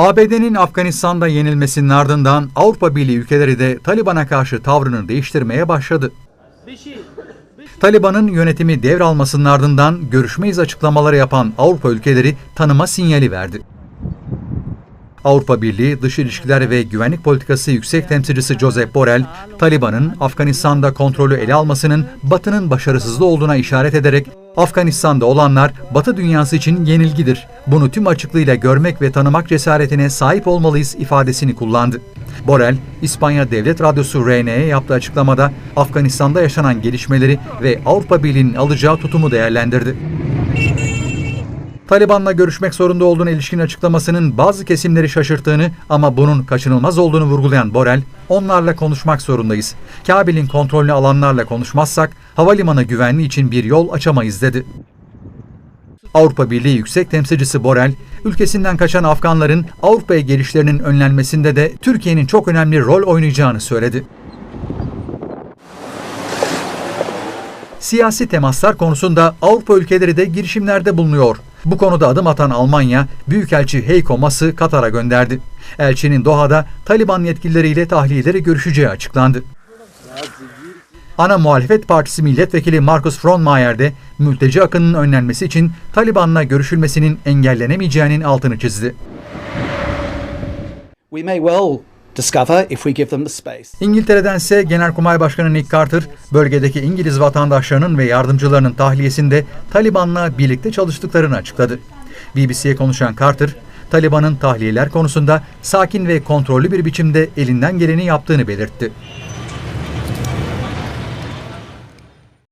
ABD'nin Afganistan'da yenilmesinin ardından Avrupa Birliği ülkeleri de Taliban'a karşı tavrını değiştirmeye başladı. Taliban'ın yönetimi devralmasının ardından görüşmeyiz açıklamaları yapan Avrupa ülkeleri tanıma sinyali verdi. Avrupa Birliği Dış İlişkiler ve Güvenlik Politikası Yüksek Temsilcisi Josep Borrell, Taliban'ın Afganistan'da kontrolü ele almasının Batı'nın başarısızlığı olduğuna işaret ederek Afganistan'da olanlar Batı dünyası için yenilgidir. Bunu tüm açıklığıyla görmek ve tanımak cesaretine sahip olmalıyız ifadesini kullandı. Borrell, İspanya Devlet Radyosu RN'ye yaptığı açıklamada Afganistan'da yaşanan gelişmeleri ve Avrupa Birliği'nin alacağı tutumu değerlendirdi. Taliban'la görüşmek zorunda olduğuna ilişkin açıklamasının bazı kesimleri şaşırttığını ama bunun kaçınılmaz olduğunu vurgulayan Borrell, onlarla konuşmak zorundayız. Kabil'in kontrolünü alanlarla konuşmazsak havalimanı güvenliği için bir yol açamayız dedi. Avrupa Birliği Yüksek Temsilcisi Borrell, ülkesinden kaçan Afganların Avrupa'ya gelişlerinin önlenmesinde de Türkiye'nin çok önemli rol oynayacağını söyledi. Siyasi temaslar konusunda Avrupa ülkeleri de girişimlerde bulunuyor. Bu konuda adım atan Almanya, Büyükelçi Heiko Maas'ı Katar'a gönderdi. Elçinin Doha'da Taliban yetkilileriyle tahliyeleri görüşeceği açıklandı. Ana Muhalefet Partisi Milletvekili Markus Frohnmayer de mülteci akınının önlenmesi için Taliban'la görüşülmesinin engellenemeyeceğinin altını çizdi. We may well discover if we give them the space. İngiltere'dense Genelkurmay Başkanı Nick Carter, bölgedeki İngiliz vatandaşlarının ve yardımcılarının tahliyesinde Taliban'la birlikte çalıştıklarını açıkladı. BBC'ye konuşan Carter, Taliban'ın tahliyeler konusunda sakin ve kontrollü bir biçimde elinden geleni yaptığını belirtti.